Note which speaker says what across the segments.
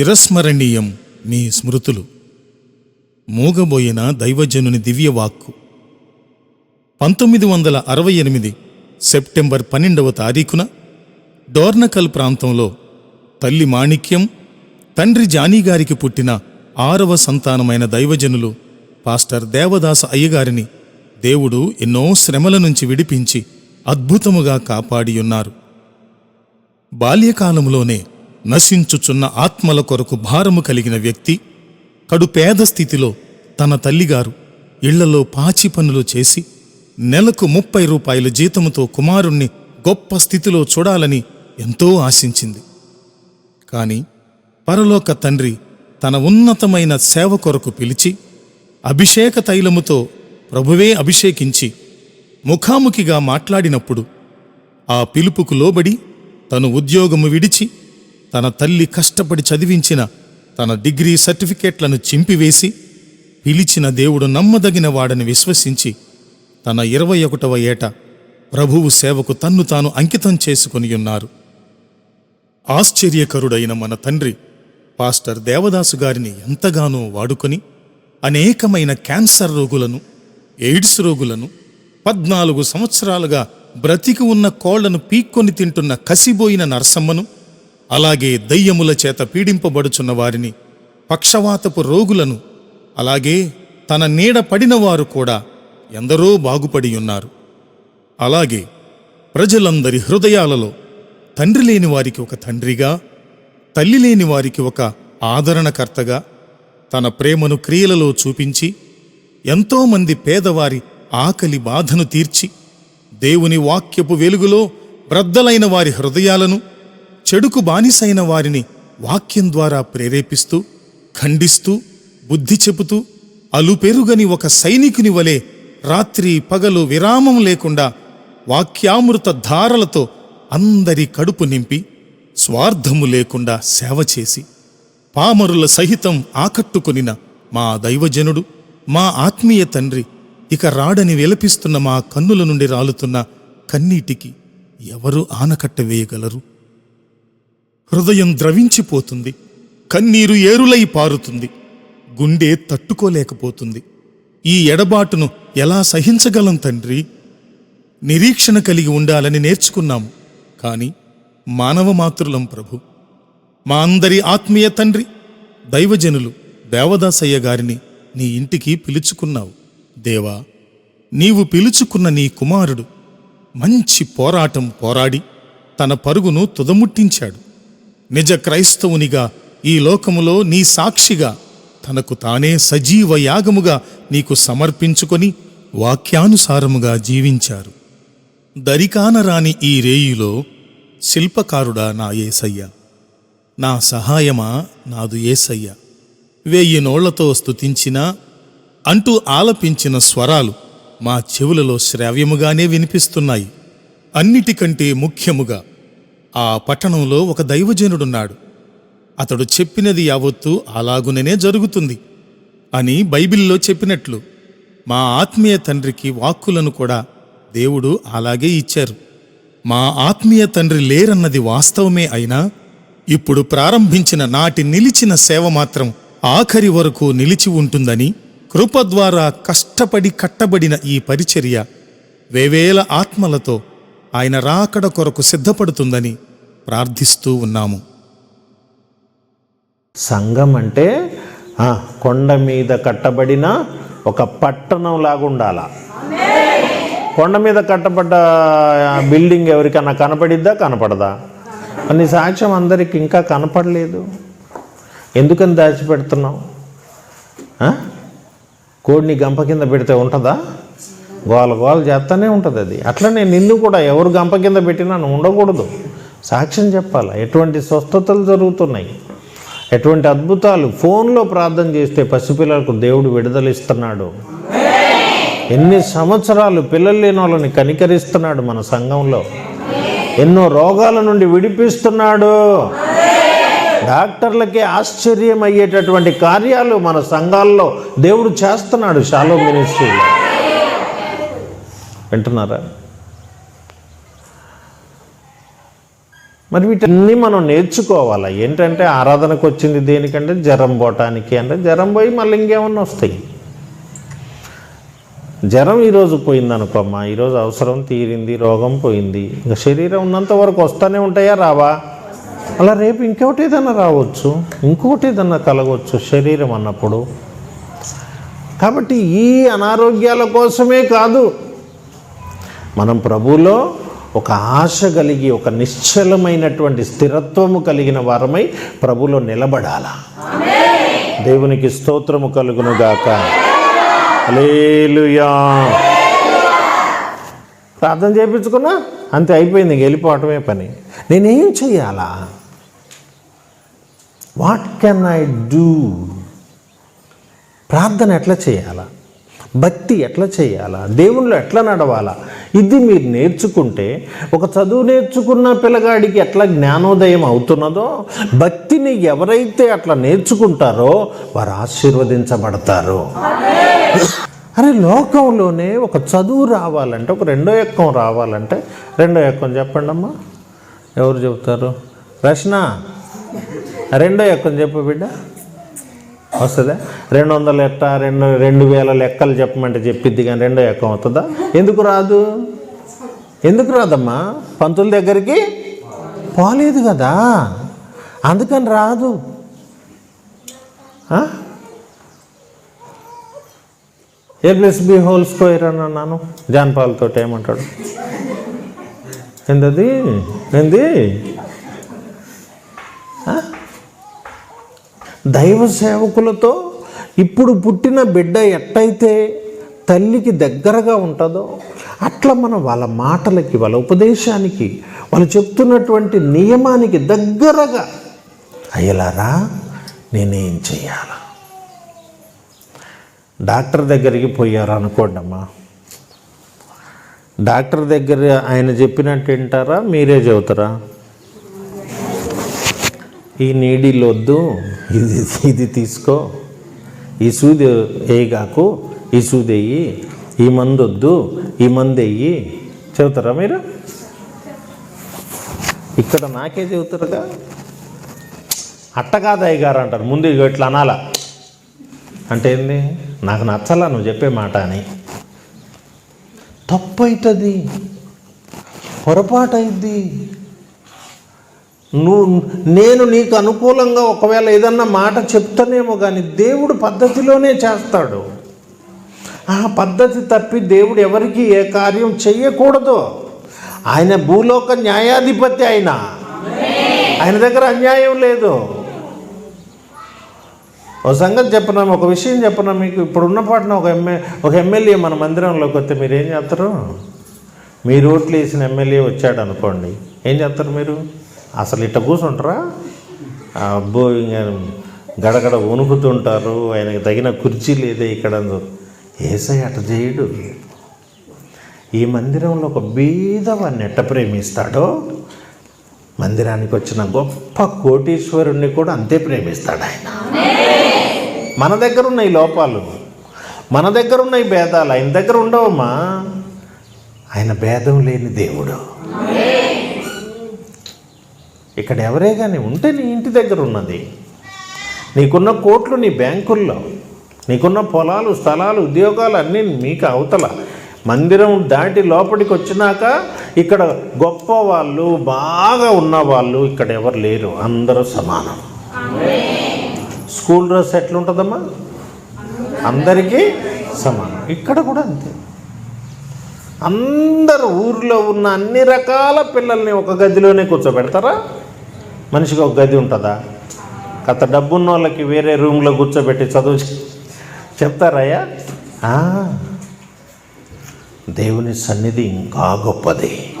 Speaker 1: చిరస్మరణీయం మీ స్మృతులు. మూగబోయిన దైవజనుని దివ్యవాక్కు పంతొమ్మిది వందల అరవై ఎనిమిది సెప్టెంబర్ పన్నెండవ తారీఖున డోర్నకల్ ప్రాంతంలో తల్లి మాణిక్యం తండ్రి జానీగారికి పుట్టిన ఆరవ సంతానమైన దైవజనులు పాస్టర్ దేవదాస అయ్యగారిని దేవుడు ఎన్నో శ్రమల నుంచి విడిపించి అద్భుతముగా కాపాడియున్నారు. బాల్యకాలంలోనే నశించుచున్న ఆత్మల కొరకు భారము కలిగిన వ్యక్తి కడు పేద స్థితిలో తన తల్లిగారు ఇళ్ళలో పాచి పనులు చేసి నెలకు ముప్పై రూపాయల జీతముతో కుమారుణ్ణి గొప్ప స్థితిలో చూడాలని ఎంతో ఆశించింది. కాని పరలోక తండ్రి తన ఉన్నతమైన సేవ కొరకు పిలిచి అభిషేక తైలముతో ప్రభువే అభిషేకించి ముఖాముఖిగా మాట్లాడినప్పుడు ఆ పిలుపుకు లోబడి తను ఉద్యోగము విడిచి తన తల్లి కష్టపడి చదివించిన తన డిగ్రీ సర్టిఫికేట్లను చింపివేసి పిలిచిన దేవుడు నమ్మదగిన వాడని విశ్వసించి తన ఇరవై ఒకటవ ఏట ప్రభువు సేవకు తన్ను తాను అంకితం చేసుకొని ఉన్నారు. ఆశ్చర్యకరుడైన మన తండ్రి పాస్టర్ దేవదాసు గారిని ఎంతగానో వాడుకొని అనేకమైన క్యాన్సర్ రోగులను ఎయిడ్స్ రోగులను పద్నాలుగు సంవత్సరాలుగా బ్రతికి ఉన్న కోళ్ళను పీక్కొని తింటున్న కసిబోయిన నరసమ్మను అలాగే దయ్యముల చేత పీడింపబడుచున్న వారిని పక్షవాతపు రోగులను అలాగే తన నీడ పడినవారు కూడా ఎందరో బాగుపడి ఉన్నారు అలాగే ప్రజలందరి హృదయాలలో తండ్రి లేని వారికి ఒక తండ్రిగా తల్లి లేని వారికి ఒక ఆదరణకర్తగా తన ప్రేమను క్రియలలో చూపించి ఎంతోమంది పేదవారి ఆకలి బాధను తీర్చి దేవుని వాక్యపు వెలుగులో బ్రద్దలైన వారి హృదయాలను చెడుకు బానిసైన వారిని వాక్యం ద్వారా ప్రేరేపిస్తూ ఖండిస్తూ బుద్ధి చెబుతూ అలుపెరుగని ఒక సైనికుని వలె రాత్రి పగలు విరామం లేకుండా వాక్యామృత ధారలతో అందరి కడుపు నింపి స్వార్థము లేకుండా సేవ చేసి పామరుల సహితం ఆకట్టుకొనిన మా దైవజనుడు మా ఆత్మీయ తండ్రి ఇక రాడని విలపిస్తున్న మా కన్నుల నుండి రాలుతున్న కన్నీటికి ఎవరు ఆనకట్ట వేయగలరు? హృదయం ద్రవించిపోతుంది. కన్నీరు ఏరులై పారుతుంది. గుండె తట్టుకోలేకపోతుంది. ఈ ఎడబాటును ఎలా సహించగలం తండ్రి? నిరీక్షణ కలిగి ఉండాలని నేర్చుకున్నాము కాని మానవ మాతృలం ప్రభు. మా అందరి ఆత్మీయ తండ్రి దైవజనులు దేవదాసయ్య గారిని నీ ఇంటికి పిలుచుకున్నావు. దేవా నీవు పిలుచుకున్న నీ కుమారుడు మంచి పోరాటం పోరాడి తన పరుగును తుదముట్టించాడు. నిజ క్రైస్తవునిగా ఈ లోకములో నీ సాక్షిగా తనకు తానే సజీవ యాగముగా నీకు సమర్పించుకొని వాక్యానుసారముగా జీవించారు. దరికానరాని ఈ రేయులో శిల్పకారుడా నా ఏసయ్య. నా సహాయమా నాదు ఏసయ్య. వెయ్యి నోళ్ళతో స్తుతించినా అంటూ ఆలపించిన స్వరాలు మా చెవులలో శ్రావ్యముగానే వినిపిస్తున్నాయి. అన్నిటికంటే ముఖ్యముగా ఆ పట్టణంలో ఒక దైవజనుడున్నాడు. అతడు చెప్పినది యావత్తు అలాగుననే జరుగుతుంది అని బైబిల్లో చెప్పినట్లు మా ఆత్మీయ తండ్రికి వాక్కులను కూడా దేవుడు అలాగే ఇచ్చారు. మా ఆత్మీయ తండ్రి లేరన్నది వాస్తవమే అయినా ఇప్పుడు ప్రారంభించిన నాటి నిలిచిన సేవ మాత్రం ఆఖరి వరకు నిలిచి ఉంటుందని కృప ద్వారా కష్టపడి కట్టబడిన ఈ పరిచర్య వేవేల ఆత్మలతో ఆయన రాకడ కొరకు సిద్ధపడుతుందని ప్రార్థిస్తూ ఉన్నాము.
Speaker 2: సంఘం అంటే కొండ మీద కట్టబడిన ఒక పట్టణం లాగా కొండ మీద కట్టబడ్డ బిల్డింగ్ ఎవరికైనా కనపడిద్దా? కనపడదా? అని సాక్ష్యం అందరికి ఇంకా కనపడలేదు. ఎందుకని దాచిపెడుతున్నావు? కోడిని గంప కింద పెడితే ఉంటుందా? గోల గోల చేస్తూనే ఉంటుంది అది. అట్లనే నిన్ను కూడా ఎవరు గంప కింద పెట్టినా ఉండకూడదు. సాక్ష్యం చెప్పాలి? ఎటువంటి స్వస్థతలు జరుగుతున్నాయి? ఎటువంటి అద్భుతాలు? ఫోన్లో ప్రార్థన చేస్తే పసిపిల్లలకు దేవుడు విడుదలిస్తున్నాడు ఎన్ని సంవత్సరాలు పిల్లలు లేని వాళ్ళని కనికరిస్తున్నాడు మన సంఘంలో. ఎన్నో రోగాల నుండి విడిపిస్తున్నాడు. డాక్టర్లకే ఆశ్చర్యం అయ్యేటటువంటి కార్యాలు మన సంఘాల్లో దేవుడు చేస్తున్నాడు షాలో మినిస్ట్రీలో. వింటున్నారా? మరి వీటన్ని మనం నేర్చుకోవాలి? ఏంటంటే ఆరాధనకు వచ్చింది దేనికంటే జ్వరం పోవటానికి అంటే జ్వరం పోయి మళ్ళీ ఇంకేమన్నా వస్తాయి. జ్వరం ఈరోజు పోయింది అనుకోమ్మా ఈరోజు అవసరం తీరింది రోగం పోయింది. ఇంకా శరీరం ఉన్నంత వరకు వస్తూనే ఉంటాయా రావా? అలా రేపు ఇంకొకటి ఏదన్నా రావచ్చు ఇంకొకటి ఏదన్నా కలగవచ్చు శరీరం అన్నప్పుడు. కాబట్టి ఈ అనారోగ్యాల కోసమే కాదు మనం ప్రభువులో ఒక ఆశ కలిగి ఒక నిశ్చలమైనటువంటి స్థిరత్వము కలిగిన వారమై ప్రభులో నిలబడాల? దేవునికి స్తోత్రము కలుగును గాక. హల్లెలూయా. ప్రార్థన చేయించుకున్నా అంతే అయిపోయింది ఇంక వెళ్ళిపోవటమే పని. నేనేం చెయ్యాలా? వాట్ కెన్ ఐ డూ ప్రార్థన ఎట్లా చేయాలా? భక్తి ఎట్లా చేయాలా? దేవుళ్ళు ఎట్లా నడవాలా? ఇది మీరు నేర్చుకుంటే ఒక చదువు నేర్చుకున్న పిల్లగాడికి ఎట్లా జ్ఞానోదయం అవుతున్నదో భక్తిని ఎవరైతే అట్లా నేర్చుకుంటారో వారు ఆశీర్వదించబడతారు. అరే లోకంలోనే ఒక చదువు రావాలంటే ఒక రెండో ఎక్కం రావాలంటే రెండో ఎక్కం చెప్పండి అమ్మా ఎవరు చెబుతారు? రచన రెండో ఎక్కం చెప్పు బిడ్డ. వస్తుందా? రెండు వందల ఎట్ట రెండు రెండు వేల లెక్కలు చెప్పమంటే చెప్పిద్ది కానీ రెండో ఎక్కం అవుతుందా? ఎందుకు రాదు? ఎందుకు రాదమ్మా? పంతుల దగ్గరికి పోలేదు కదా? అందుకని రాదు. A plus B whole square అని అన్నాను. జాన్పాల్తో ఏమంటాడు? ఏందది? ఏంది? దైవ సేవకులతో ఇప్పుడు పుట్టిన బిడ్డ ఎట్టయితే తల్లికి దగ్గరగా ఉంటుందో అట్లా మనం వాళ్ళ మాటలకి వాళ్ళ ఉపదేశానికి వాళ్ళు చెప్తున్నటువంటి నియమానికి దగ్గరగా అయ్యలారా నేనేం చేయాలా? డాక్టర్ దగ్గరికి పోయారు అనుకోండి అమ్మా డాక్టర్ దగ్గర ఆయన చెప్పినట్టు వింటారా? మీరే చెబుతారా? ఈ నీడిల్ వద్దు ఇది ఇది తీసుకో. ఈ సూది వేయగాకు ఈ సూది వెయ్యి ఈ మందు వద్దు ఈ మందు వెయ్యి చెబుతారా మీరు? ఇక్కడ నాకే చెబుతారుగా? అట్టగాదయ్య గారు అంటారు. ముందు ఇట్లా అనాలా. అంటే ఏంది? నాకు నచ్చలా నువ్వు చెప్పే మాట అని. తప్పు అవుతుంది పొరపాటు అయింది నువ్వు నేను నీకు అనుకూలంగా ఒకవేళ ఏదన్నా మాట చెప్తానేమో కానీ దేవుడు పద్ధతిలోనే చేస్తాడు. ఆ పద్ధతి తప్పి దేవుడు ఎవరికి ఏ కార్యం చెయ్యకూడదు. ఆయన భూలోక న్యాయాధిపతి ఆయన. ఆయన దగ్గర అన్యాయం లేదు. ఒక సంగతి చెప్పనా ఒక విషయం చెప్పనా మీకు. ఇప్పుడు ఉన్న పాటన ఒక ఎమ్మె ఒక ఎమ్మెల్యే మన మందిరంలోకి వస్తే మీరు ఏం చేస్తారు? మీరు ఓట్లు వేసిన ఎమ్మెల్యే వచ్చాడు అనుకోండి ఏం చేస్తారు మీరు? అసలు ఇట్ట కూర్చుంటారా అబ్బో ఇంకా గడగడ వణుకుతుంటారు ఆయనకు తగిన కుర్చీ లేదే ఇక్కడ ఏసై అట చేయడు ఈ మందిరంలో ఒక బీదవాన్ని ఎట్ట ప్రేమిస్తాడో? మందిరానికి వచ్చిన గొప్ప కోటీశ్వరుణ్ణి కూడా అంతే ప్రేమిస్తాడు ఆయన. మన దగ్గర ఉన్న ఈ లోపాలు మన దగ్గర ఉన్న ఈ భేదాలు ఆయన దగ్గర ఉండవమ్మా. ఆయన భేదం లేని దేవుడు. ఇక్కడ ఎవరే కానీ ఉంటే నీ ఇంటి దగ్గర ఉన్నది. నీకున్న కోట్లు నీ బ్యాంకుల్లో. నీకున్న పొలాలు స్థలాలు ఉద్యోగాలు అన్నీ మీకు అవతల. మందిరం దాటి లోపలికి వచ్చినాక ఇక్కడ గొప్ప వాళ్ళు బాగా ఉన్న వాళ్ళు ఇక్కడ ఎవరు లేరు. అందరూ సమానం. స్కూల్ డ్రెస్ ఎట్లుంటుందమ్మా? అందరికీ సమానం. ఇక్కడ కూడా అంతే. అందరు ఊర్లో ఉన్న అన్ని రకాల పిల్లల్ని ఒక గదిలోనే కూర్చోబెడతారా? మనిషికి ఒక గది ఉంటుందా? కథ డబ్బున్న వాళ్ళకి వేరే రూమ్లో కూర్చోబెట్టి చదువు చెప్తారయ్యా? దేవుని సన్నిధి ఇంకా గొప్పది.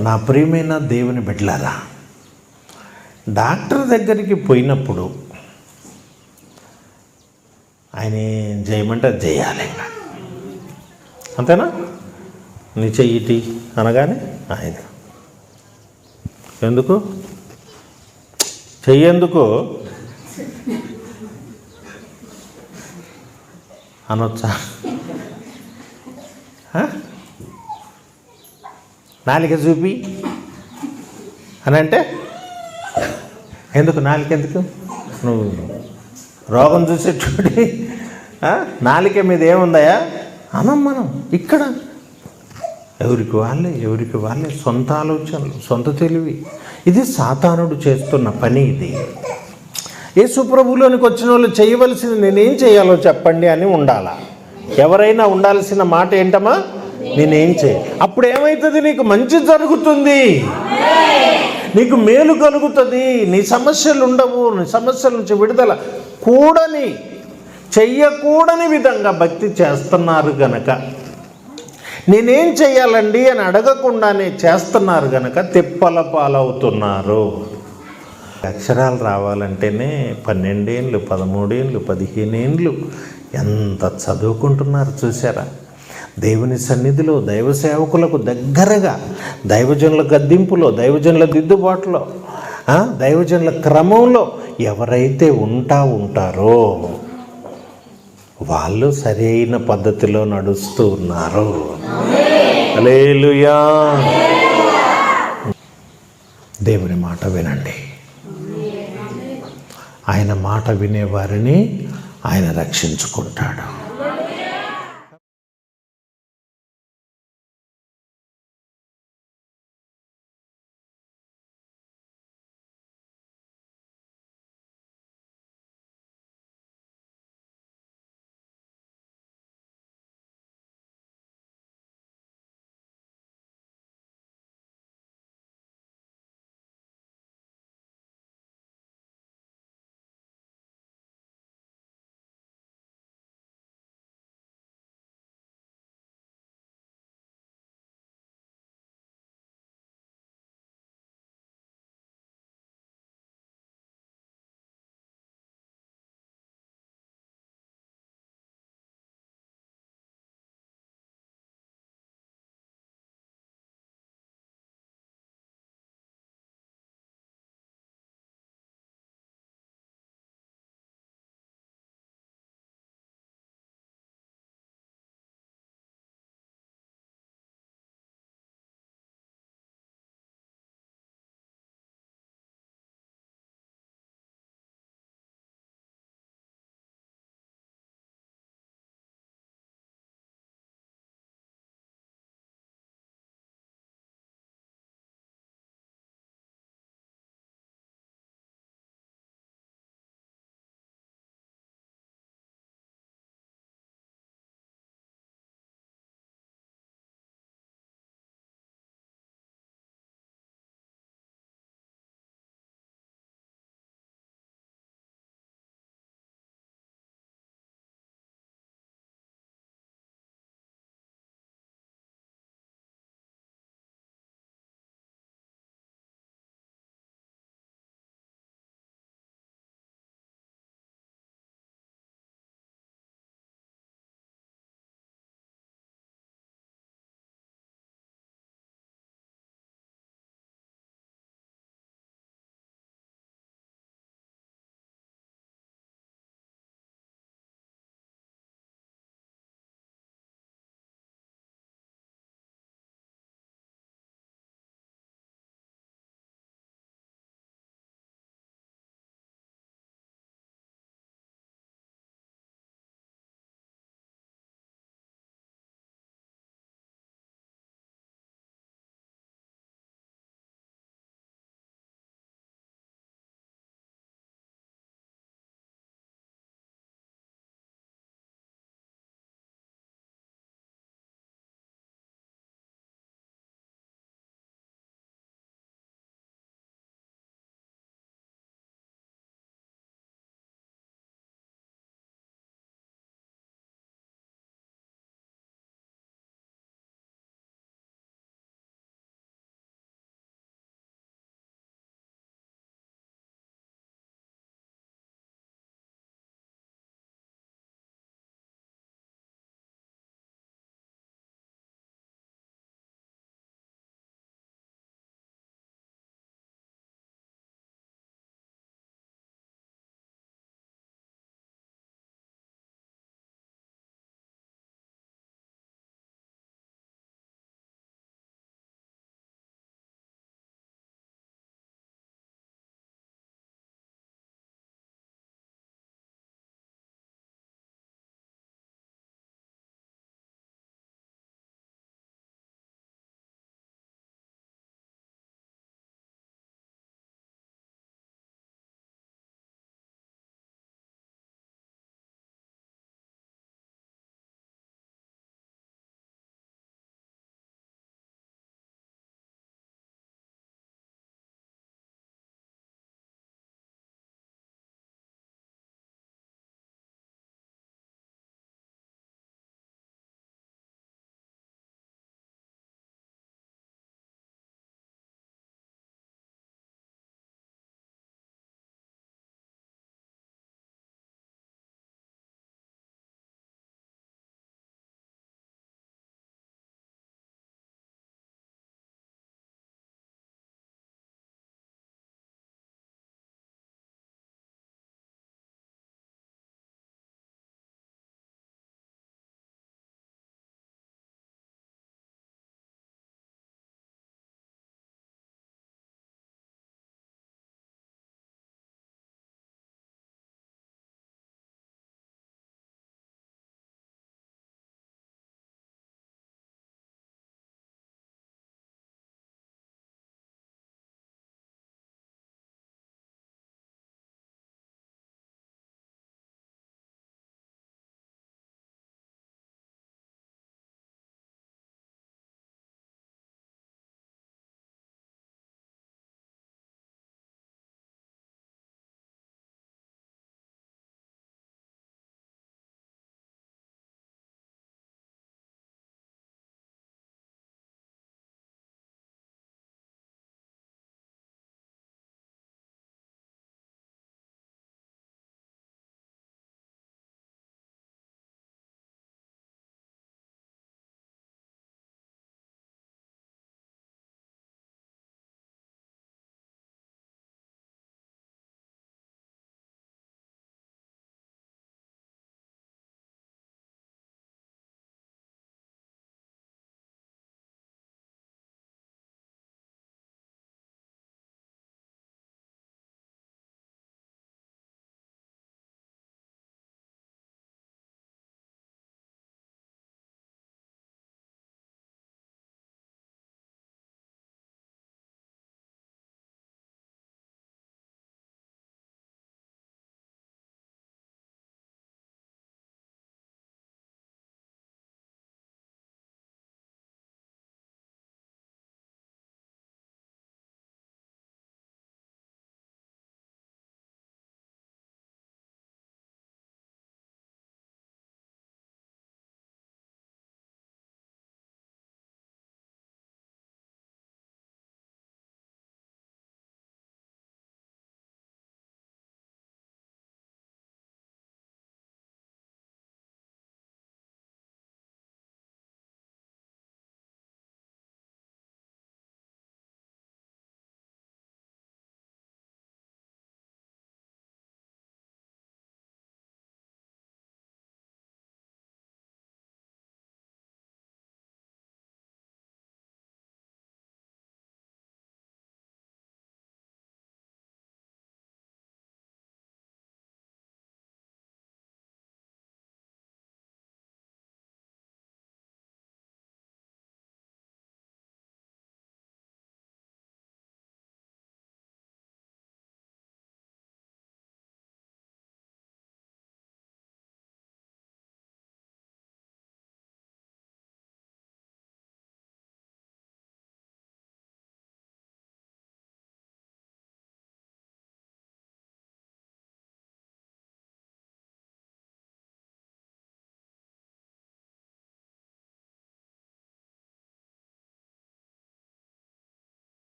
Speaker 2: నా ప్రియమైన దేవుని బిడ్డలారా డాక్టర్ దగ్గరికి పోయినప్పుడు ఆయన ఏం చేయమంటే అది చేయాలి అంతేనా? నీ చెయ్యిటి అనగానే ఆయన. ఎందుకు? చెయ్యేందుకు? అనొచ్చా? నాలిక చూపి. అని అంటే? ఎందుకు నాలుకెందుకు? నువ్వు రోగం చూసేటువంటి నాలిక మీద ఏముందయా అనం మనం ఇక్కడ. ఎవరికి వాళ్ళే ఎవరికి వాళ్ళే? సొంత ఆలోచనలు సొంత తెలివి. ఇది సాతానుడు చేస్తున్న పని ఇది. యేసు వచ్చిన వాళ్ళు చేయవలసింది నేనేం చేయాలో చెప్పండి అని ఉండాలా? ఎవరైనా ఉండాల్సిన మాట ఏంటమ్మా? నేనేం చేయ అప్పుడు ఏమవుతుంది నీకు? మంచి జరుగుతుంది. నీకు మేలు కలుగుతుంది. నీ సమస్యలు ఉండవు. నీ సమస్యల నుంచి విడుదల కూడని చెయ్యకూడని విధంగా భక్తి చేస్తున్నారు గనక నేనేం చెయ్యాలండి అని అడగకుండానే చేస్తున్నారు గనక తిప్పల పాలవుతున్నారు. అక్షరాలు రావాలంటేనే పన్నెండేళ్ళు పదమూడేళ్ళు పదిహేనేళ్ళు ఎంత చదువుకుంటున్నారు చూసారా? దేవుని సన్నిధిలో దైవ సేవకులకు దగ్గరగా దైవజనుల గద్దింపులో దైవజనుల దిద్దుబాటులో దైవజనుల క్రమంలో ఎవరైతే ఉంటా ఉంటారో వాళ్ళు సరైన పద్ధతిలో నడుస్తూ ఉన్నారు. అలేలుయా దేవుని మాట వినండి. ఆయన మాట వినేవారిని ఆయన రక్షించుకుంటాడు.